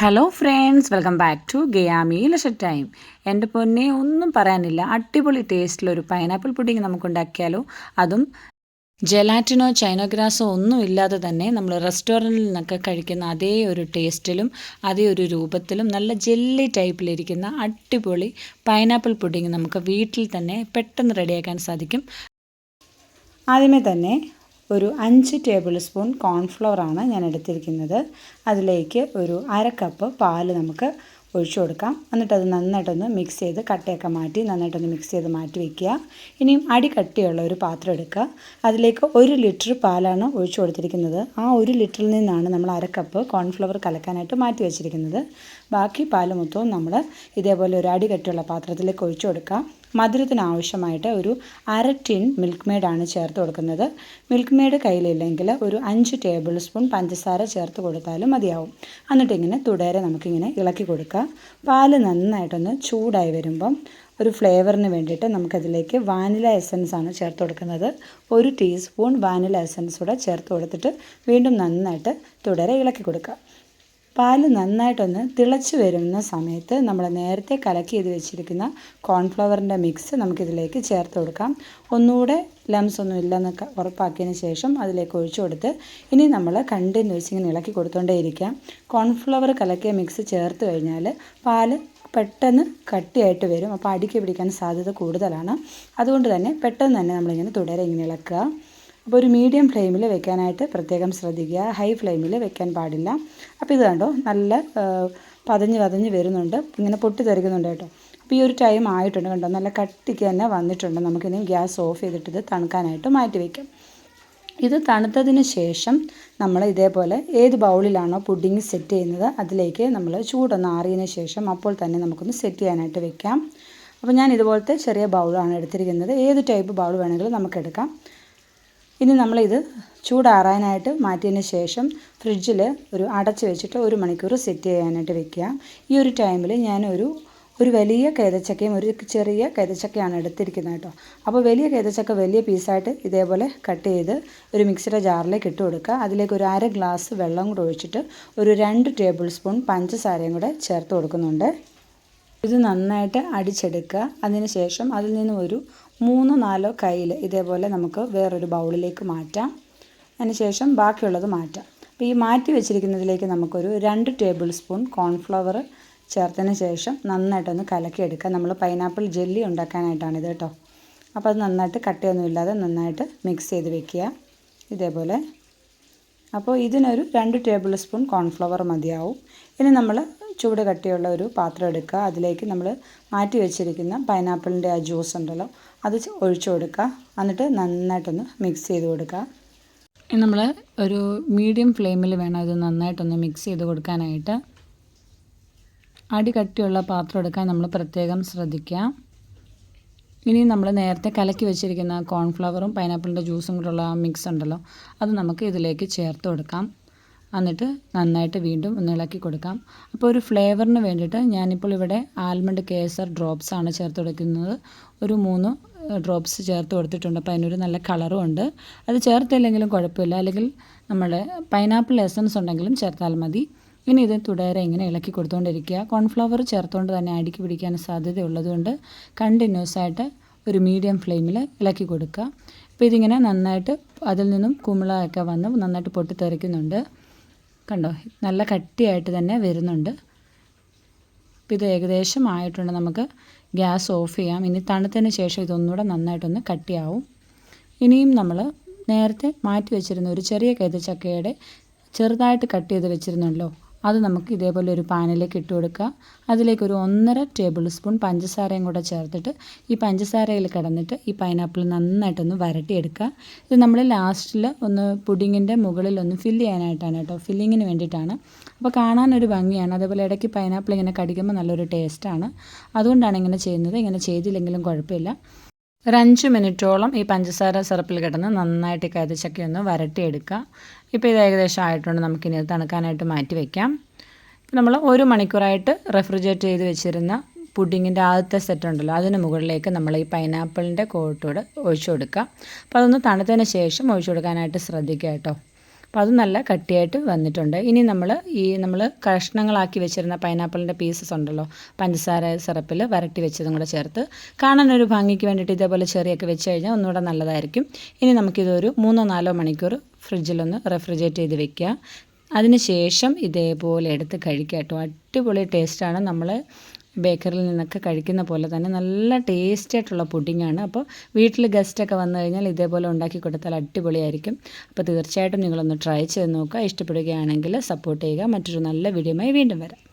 Hello friends welcome back to ഗയാമി ലഷ time എന്റെ പൊന്നെ ഒന്നും പറയാനില്ല. അടിപൊളി ടേസ്റ്റിലൊരു പൈനാപ്പിൾ പുഡിങ് നമുക്ക് ഉണ്ടാക്കിയാലോ അതും ജെലാറ്റിനോ ചൈനോഗ്രാസോ ഒന്നും ഇല്ലാതെ തന്നെ നമ്മൾ റെസ്റ്റോറന്റിൽ നിന്നൊക്കെ കഴിക്കുന്ന അതേ ഒരു ടേസ്റ്റിലും അതേ ഒരു രൂപത്തിലും നല്ല ജെല്ലി ടൈപ്പിലിരിക്കുന്ന അടിപൊളി പൈനാപ്പിൾ പുഡിങ് നമുക്ക് വീട്ടിൽ തന്നെ പെട്ടെന്ന് റെഡിയാക്കാൻ സാധിക്കും. ആദ്യമേ തന്നെ ഒരു അഞ്ച് ടേബിൾ സ്പൂൺ കോൺഫ്ലവർ ആണ് ഞാൻ എടുത്തിരിക്കുന്നത്. അതിലേക്ക് ഒരു അര കപ്പ് പാൽ നമുക്ക് ഒഴിച്ചു കൊടുക്കാം. എന്നിട്ടത് നന്നായിട്ടൊന്ന് മിക്സ് ചെയ്ത് കട്ടയൊക്കെ മാറ്റി നന്നായിട്ടൊന്ന് മിക്സ് ചെയ്ത് മാറ്റി വയ്ക്കുക ഇനിയും അടി കട്ടിയുള്ള ഒരു പാത്രം എടുക്കുക. അതിലേക്ക് ഒരു ലിറ്റർ പാലാണ് ഒഴിച്ചു കൊടുത്തിരിക്കുന്നത്. ആ ഒരു ലിറ്ററിൽ നിന്നാണ് നമ്മൾ അര കപ്പ് കോൺഫ്ലവർ കലക്കാനായിട്ട് മാറ്റി വെച്ചിരിക്കുന്നത്. ബാക്കി പാൽ മൊത്തവും നമ്മൾ ഇതേപോലെ ഒരു അടി കട്ടിയുള്ള പാത്രത്തിലേക്ക് ഒഴിച്ചു കൊടുക്കുക മധുരത്തിന് ആവശ്യമായിട്ട് ഒരു അര ടിൻ മിൽക്ക് മെയ്ഡാണ് ചേർത്ത് കൊടുക്കുന്നത്. മിൽക്ക് മെയ്ഡ് കയ്യിലില്ലെങ്കിൽ ഒരു അഞ്ച് ടേബിൾ സ്പൂൺ പഞ്ചസാര ചേർത്ത് കൊടുത്താലും മതിയാവും. എന്നിട്ടിങ്ങനെ തുടരെ നമുക്കിങ്ങനെ ഇളക്കി കൊടുക്കുക പാൽ നന്നായിട്ടൊന്ന് ചൂടായി വരുമ്പം ഒരു ഫ്ലേവറിന് വേണ്ടിയിട്ട് നമുക്കതിലേക്ക് വാനില എസൻസ് ആണ് ചേർത്ത് കൊടുക്കുന്നത്. ഒരു ടീസ്പൂൺ വാനില എസൻസ് കൂടെ ചേർത്ത് കൊടുത്തിട്ട് വീണ്ടും നന്നായിട്ട് തുടരെ ഇളക്കി കൊടുക്കുക പാൽ നന്നായിട്ടൊന്ന് തിളച്ച് വരുന്ന സമയത്ത് നമ്മൾ നേരത്തെ കലക്കി ചെയ്ത് വെച്ചിരിക്കുന്ന കോൺഫ്ലവറിന്റെ മിക്സ് നമുക്കിതിലേക്ക് ചേർത്ത് കൊടുക്കാം. ഒന്നുകൂടെ ലംസ് ഒന്നും ഇല്ലെന്ന് ഉറപ്പാക്കിയതിന് ശേഷം അതിലേക്ക് ഒഴിച്ചു കൊടുത്ത് ഇനി നമ്മൾ കണ്ടിന്യൂസ് ഇങ്ങനെ ഇളക്കി കൊടുത്തുകൊണ്ടേയിരിക്കാം കോൺഫ്ലവർ കലക്കിയ മിക്സ് ചേർത്ത് കഴിഞ്ഞാൽ പാൽ പെട്ടെന്ന് കട്ടിയായിട്ട് വരും. അപ്പോൾ അടിക്ക് പിടിക്കാൻ സാധ്യത കൂടുതലാണ്. അതുകൊണ്ട് തന്നെ പെട്ടെന്ന് തന്നെ നമ്മളിങ്ങനെ തുടരെ ഇങ്ങനെ ഇളക്കുക. അപ്പോൾ ഒരു മീഡിയം ഫ്ലെയിമിൽ വെക്കാനായിട്ട് പ്രത്യേകം ശ്രദ്ധിക്കുക. ഹൈ ഫ്ലെയിമിൽ വെക്കാൻ പാടില്ല. അപ്പോൾ ഇത് കണ്ടോ? നല്ല പതഞ്ഞ് പതഞ്ഞ് വരുന്നുണ്ട്. ഇങ്ങനെ പൊട്ടി തെറിക്കുന്നുണ്ട് കേട്ടോ. അപ്പോൾ ഈ ഒരു ടൈം ആയിട്ടുണ്ട് കണ്ടോ? നല്ല കട്ടിക്ക് തന്നെ വന്നിട്ടുണ്ട്. നമുക്കിനി ഗ്യാസ് ഓഫ് ചെയ്തിട്ട് ഇത് തണുക്കാനായിട്ട് മാറ്റി വയ്ക്കാം ഇത് തണുത്തതിന് ശേഷം നമ്മൾ ഇതേപോലെ ഏത് ബൗളിലാണോ പുഡിങ് സെറ്റ് ചെയ്യുന്നത് അതിലേക്ക് നമ്മൾ ചൂടൊന്ന് ആറിയതിന് ശേഷം അപ്പോൾ തന്നെ നമുക്കൊന്ന് സെറ്റ് ചെയ്യാനായിട്ട് വെക്കാം. അപ്പോൾ ഞാൻ ഇതുപോലത്തെ ചെറിയ ബൗളാണ് എടുത്തിരിക്കുന്നത്. ഏത് ടൈപ്പ് ബൗൾ വേണമെങ്കിലും നമുക്ക് എടുക്കാം. ഇനി നമ്മളിത് ചൂടാറാനായിട്ട് മാറ്റിയതിന് ശേഷം ഫ്രിഡ്ജിൽ ഒരു അടച്ച് വെച്ചിട്ട് ഒരു മണിക്കൂർ സെറ്റ് ചെയ്യാനായിട്ട് വെക്കുക. ഈ ഒരു ടൈമിൽ ഞാനൊരു ഒരു വലിയ കൈതച്ചക്കയും ഒരു ചെറിയ കൈതച്ചക്കയാണ് എടുത്തിരിക്കുന്നത് കേട്ടോ. അപ്പോൾ വലിയ കൈതച്ചക്ക വലിയ പീസായിട്ട് ഇതേപോലെ കട്ട് ചെയ്ത് ഒരു മിക്സിയുടെ ജാറിലേക്ക് ഇട്ട് കൊടുക്കുക. അതിലേക്ക് ഒരു അര ഗ്ലാസ് വെള്ളം കൂടെ ഒഴിച്ചിട്ട് ഒരു രണ്ട് ടേബിൾ സ്പൂൺ പഞ്ചസാരയും കൂടെ ചേർത്ത് കൊടുക്കുന്നുണ്ട്. ഇത് നന്നായിട്ട് അടിച്ചെടുക്കുക. അതിനുശേഷം അതിൽ നിന്ന് ഒരു മൂന്നോ നാലോ കയ്യിൽ ഇതേപോലെ നമുക്ക് വേറൊരു ബൗളിലേക്ക് മാറ്റാം. അതിനുശേഷം ബാക്കിയുള്ളത് മാറ്റാം. അപ്പോൾ ഈ മാറ്റി വെച്ചിരിക്കുന്നതിലേക്ക് നമുക്കൊരു രണ്ട് ടേബിൾ സ്പൂൺ കോൺഫ്ലവർ ചേർത്തതിന് ശേഷം നന്നായിട്ടൊന്ന് കലക്കിയെടുക്കുക. നമ്മൾ പൈനാപ്പിൾ ജെല്ലി ഉണ്ടാക്കാനായിട്ടാണിത് കേട്ടോ. അപ്പോൾ അത് നന്നായിട്ട് കട്ടയൊന്നുമില്ലാതെ നന്നായിട്ട് മിക്സ് ചെയ്ത് വെക്കുക. ഇതേപോലെ അപ്പോൾ ഇതിനൊരു രണ്ട് ടേബിൾ സ്പൂൺ കോൺഫ്ലവർ മതിയാവും. ഇനി നമ്മൾ ചൂട് കട്ടിയുള്ള ഒരു പാത്രം എടുക്കുക. അതിലേക്ക് നമ്മൾ മാറ്റി വെച്ചിരിക്കുന്ന പൈനാപ്പിളിന്റെ ആ ജ്യൂസ് ഉണ്ടല്ലോ അത് ഒഴിച്ചു കൊടുക്കുക. എന്നിട്ട് നന്നായിട്ടൊന്ന് മിക്സ് ചെയ്ത് കൊടുക്കുക. ഇനി നമ്മൾ ഒരു മീഡിയം ഫ്ലെയിമിൽ വേണം ഇത് നന്നായിട്ടൊന്ന് മിക്സ് ചെയ്ത് കൊടുക്കാനായിട്ട്. അടി കട്ടിയുള്ള പാത്രം എടുക്കാൻ നമ്മൾ പ്രത്യേകം ശ്രദ്ധിക്കുക. ഇനി നമ്മൾ നേരത്തെ കലക്കി വെച്ചിരിക്കുന്ന കോൺഫ്ലവറും പൈനാപ്പിളിന്റെ ജ്യൂസും കൂടെയുള്ള മിക്സ് ഉണ്ടല്ലോ അത് നമുക്ക് ഇതിലേക്ക് ചേർത്ത് കൊടുക്കാം. എന്നിട്ട് നന്നായിട്ട് വീണ്ടും ഒന്ന് ഇളക്കി കൊടുക്കാം. അപ്പോൾ ഒരു ഫ്ലേവറിന് വേണ്ടിയിട്ട് ഞാനിപ്പോൾ ഇവിടെ ആൽമണ്ട് കേസർ ഡ്രോപ്സ് ആണ് ചേർത്ത് കൊടുക്കുന്നത്. ഒരു മൂന്ന് ഡ്രോപ്സ് ചേർത്ത് കൊടുത്തിട്ടുണ്ട്. അപ്പോൾ അതിനൊരു നല്ല കളറും ഉണ്ട്. അത് ചേർത്തില്ലെങ്കിലും കുഴപ്പമില്ല. അല്ലെങ്കിൽ നമ്മുടെ പൈനാപ്പിൾ എസൻസ് ഉണ്ടെങ്കിലും ചേർത്താൽ മതി. ഇനി ഇത് തുടരെ ഇങ്ങനെ ഇളക്കി കൊടുത്തുകൊണ്ടിരിക്കുക കോൺഫ്ലവർ ചേർത്തുകൊണ്ട് തന്നെ അടിക്ക് പിടിക്കാൻ സാധ്യതയുള്ളതുകൊണ്ട് കണ്ടിന്യൂസ് ആയിട്ട് ഒരു മീഡിയം ഫ്ലെയിമിൽ ഇളക്കി കൊടുക്കുക. അപ്പോൾ ഇതിങ്ങനെ നന്നായിട്ട് അതിൽ നിന്നും കുമിളയൊക്കെ വന്ന് നന്നായിട്ട് പൊട്ടിത്തെറിക്കുന്നുണ്ട്. കണ്ടോ? നല്ല കട്ടിയായിട്ട് തന്നെ വരുന്നുണ്ട്. ഇത് ഏകദേശം ആയിട്ടുണ്ട്. നമുക്ക് ഗ്യാസ് ഓഫ് ചെയ്യാം. ഇനി തണുത്തതിന് ശേഷം ഇതൊന്നുകൂടെ നന്നായിട്ടൊന്ന് കട്ടിയാവും. ഇനിയും നമ്മൾ നേരത്തെ മാറ്റി വെച്ചിരുന്ന ഒരു ചെറിയ കൈതച്ചക്കയുടെ ചെറുതായിട്ട് കട്ട് ചെയ്ത് വെച്ചിരുന്നല്ലോ അത് നമുക്ക് ഇതേപോലെ ഒരു പാനിലേക്ക് ഇട്ട് കൊടുക്കുക. അതിലേക്ക് ഒരു ഒന്നര ടേബിൾ സ്പൂൺ പഞ്ചസാരയും കൂടെ ചേർത്തിട്ട് ഈ പഞ്ചസാരയിൽ കിടന്നിട്ട് ഈ പൈനാപ്പിൾ നന്നായിട്ടൊന്ന് വരട്ടിയെടുക്കുക. ഇത് നമ്മൾ ലാസ്റ്റിൽ ഒന്ന് പുഡിങ്ങിന്റെ മുകളിൽ ഒന്ന് ഫില്ല് ചെയ്യാനായിട്ടാണ് കേട്ടോ. ഫില്ലിങ്ങിന് വേണ്ടിയിട്ടാണ്. അപ്പോൾ കാണാനൊരു ഭംഗിയാണ്. അതേപോലെ ഇടയ്ക്ക് പൈനാപ്പിൾ ഇങ്ങനെ കടിക്കുമ്പോൾ നല്ലൊരു ടേസ്റ്റാണ് അതുകൊണ്ടാണ് ഇങ്ങനെ ചെയ്യുന്നത്. ഇങ്ങനെ ചെയ്തില്ലെങ്കിലും കുഴപ്പമില്ല. ഒരു അഞ്ച് മിനിറ്റോളം ഈ പഞ്ചസാര സിറപ്പിൽ കിടന്ന് നന്നായിട്ട് കതിച്ചൊക്കെ ഒന്ന് വരട്ടിയെടുക്കുക. ഇപ്പോൾ ഇത് ഏകദേശം ആയിട്ടുണ്ട്. നമുക്കിനി അത് തണുക്കാനായിട്ട് മാറ്റി വയ്ക്കാം നമ്മൾ ഒരു മണിക്കൂറായിട്ട് റെഫ്രിജറേറ്റ് ചെയ്ത് വെച്ചിരുന്ന പുഡിങ്ങിന്റെ ആദ്യത്തെ സെറ്റ് ഉണ്ടല്ലോ അതിന് മുകളിലേക്ക് നമ്മൾ ഈ പൈനാപ്പിളിന്റെ കോട്ടോട് ഒഴിച്ചു കൊടുക്കുക. അപ്പോൾ അതൊന്ന് തണുത്തതിന് ശേഷം ഒഴിച്ചു കൊടുക്കാനായിട്ട് ശ്രദ്ധിക്കുക കേട്ടോ. അപ്പോൾ അത് നല്ല കട്ടിയായിട്ട് വന്നിട്ടുണ്ട്. ഇനി നമ്മൾ ഈ നമ്മൾ കഷ്ണങ്ങളാക്കി വെച്ചിരുന്ന പൈനാപ്പിളിന്റെ പീസസ് ഉണ്ടല്ലോ പഞ്ചസാര സിറപ്പിൽ വരട്ടി വെച്ചതും കൂടെ ചേർത്ത് കാണാൻ ഒരു ഭംഗിക്ക് വേണ്ടിയിട്ട് ഇതേപോലെ ചെറിയൊക്കെ വെച്ച് കഴിഞ്ഞാൽ ഒന്നുകൂടെ നല്ലതായിരിക്കും. ഇനി നമുക്കിതൊരു മൂന്നോ നാലോ മണിക്കൂർ ഫ്രിഡ്ജിലൊന്ന് റെഫ്രിജറേറ്റ് ചെയ്ത് വെക്കുക അതിനുശേഷം ഇതേപോലെ എടുത്ത് കഴിക്കുക കേട്ടോ. അടിപൊളി ടേസ്റ്റാണ് നമ്മൾ ബേക്കറിയിൽ നിന്നൊക്കെ കഴിക്കുന്ന പോലെ തന്നെ നല്ല ടേസ്റ്റ് ആയിട്ടുള്ള പുഡിങ്ങാണ് അപ്പോൾ വീട്ടിൽ ഗസ്റ്റൊക്കെ വന്നു കഴിഞ്ഞാൽ ഇതേപോലെ ഉണ്ടാക്കി കൊടുത്താൽ അടിപൊളിയായിരിക്കും. അപ്പോൾ തീർച്ചയായിട്ടും നിങ്ങളൊന്ന് ട്രൈ ചെയ്ത് നോക്കുക. ഇഷ്ടപ്പെടുകയാണെങ്കിൽ സപ്പോർട്ട് ചെയ്യുക. മറ്റൊരു നല്ല വീഡിയോയുമായി വീണ്ടും വരാം.